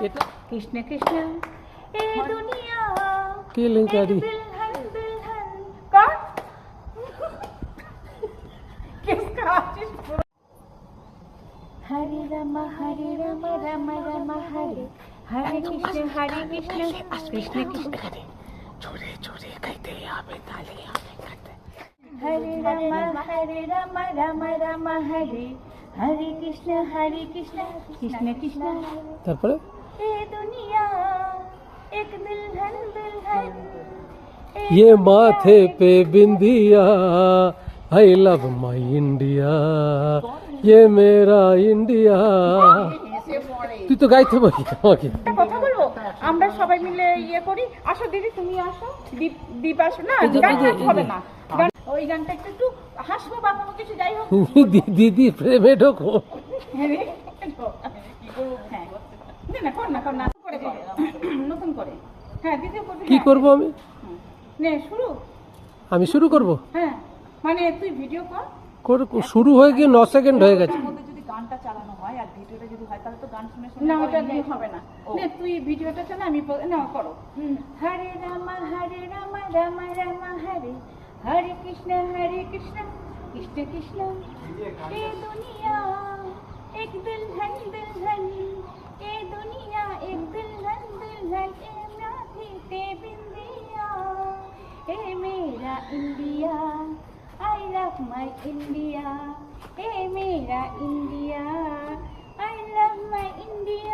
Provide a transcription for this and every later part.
कृष्ण कृष्ण कृष्ण ए दुनिया की लिंक आ राम हरे राम राम राम हरे हरे कृष्ण हरे कृष्ण कृष्ण कृष्ण জোরে জোরে খাইতে হবে তাহলে হবে খাইতে हरे राम हरे राम राम राम हरे हरे कृष्ण हरे कृष्ण कृष्ण कृष्ण তারপরে ये दुनिया एक दुल्हन दुल्हन एक ये दुनिया, माथे एक पे बिंदिया आई लव माई इंडिया ইয়ে মেরা ইন্ডিয়া তুই তো গাইতে পারি আমাকে। কথা বলব? আমরা সবাই মিলে ইয়ে করি। আসো দিদি তুমি আসো। দীপ দীপ আসো। না হবে না। ওই গানটা একটু হাসবো বা কোনো কিছু যাই হোক। দিদি প্রেমে ঢোকো। হ্যাঁ, হ্যাঁ দিদি কি হ্যাঁ। করব আমি? নে শুরু। আমি শুরু করব? হ্যাঁ। মানে তুই ভিডিও কর। শুরু হয়ে গিয়ে ন সেকেন্ড হয়ে গেছে। যদি গানটা চালানো হয় আর ভিডিওটা যদি হয় তাহলে তো গান শুনে না ওটা হবে না। তুই ভিডিওটা আমি করো। হরে হরে হরে। কৃষ্ণ দুনিয়া এ দুনিয়া India love my India. Hey, mera India. I love my India.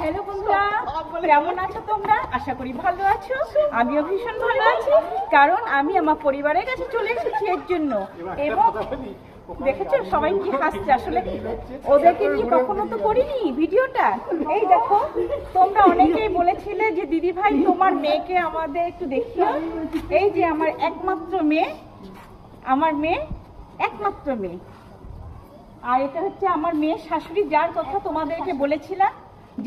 Hello বন্ধুরা, কেমন আছো তোমরা? আশা করি ভালো আছো। আমিও ভীষণ ভালো আছি, কারণ আমি আমার পরিবারের কাছে চলে এসেছি এর জন্য। এবং দেখেছ সবাই কি হাসছে? আসলে ওদেরকে নিয়ে কখনো তো করিনি ভিডিওটা। এই দেখো, তোমরা অনেকেই বলেছিলে যে দিদি ভাই তোমার মেয়েকে আমাদের একটু দেখিও। এই যে আমার একমাত্র মেয়ে, আমার মেয়ে, একমাত্র মেয়ে। আর এটা হচ্ছে আমার মেয়ের শাশুড়ি, যার কথা তোমাদেরকে বলেছিলাম।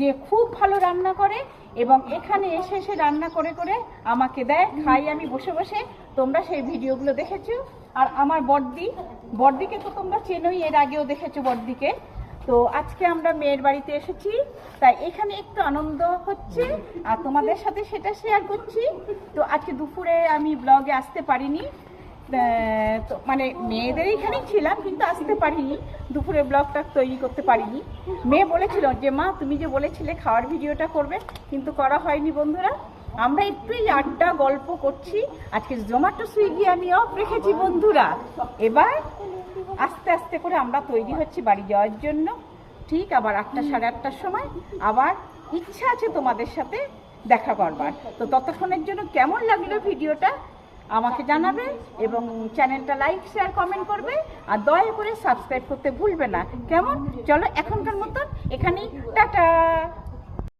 যে খুব ভালো রান্না করে এবং এখানে এসে এসে রান্না করে করে আমাকে দেয়, খাই আমি বসে বসে। তোমরা সেই ভিডিওগুলো দেখেছ। আর আমার বড়দি, বড়দিকে তো তোমরা চেনোই, এর আগেও দেখেছ বড়দিকে। তো আজকে আমরা মেয়ের বাড়িতে এসেছি। তাই এখানে একটু আনন্দ হচ্ছে আর তোমাদের সাথে সেটা শেয়ার করছি। তো আজকে দুপুরে আমি ব্লগে আসতে পারিনি। তো মানে মেয়েদের এখানেই ছিলাম, কিন্তু আসতে পারিনি। দুপুরে ব্লগটা তৈরি করতে পারিনি। মেয়ে বলেছিল যে, মা, তুমি যে বলেছিলে খাওয়ার ভিডিওটা করবে, কিন্তু করা হয়নি বন্ধুরা। আমরা একটু এই আড্ডা গল্প করছি। আজকে জোম্যাটো সুইগি আমি অফ রেখেছি বন্ধুরা। এবার আস্তে আস্তে করে আমরা তৈরি হচ্ছি বাড়ি যাওয়ার জন্য। ঠিক আবার আটটা সাড়ে আটটার সময় আবার ইচ্ছা আছে তোমাদের সাথে দেখা করবার। তো ততক্ষণের জন্য কেমন লাগল ভিডিওটা? আমাকে জানাবে এবং চ্যানেলটা লাইক, শেয়ার, কমেন্ট করবে। আর দয়া করে সাবস্ক্রাইব করতে ভুলবে না। কেমন? চলো এখনকার মতন এখানেই টাটা।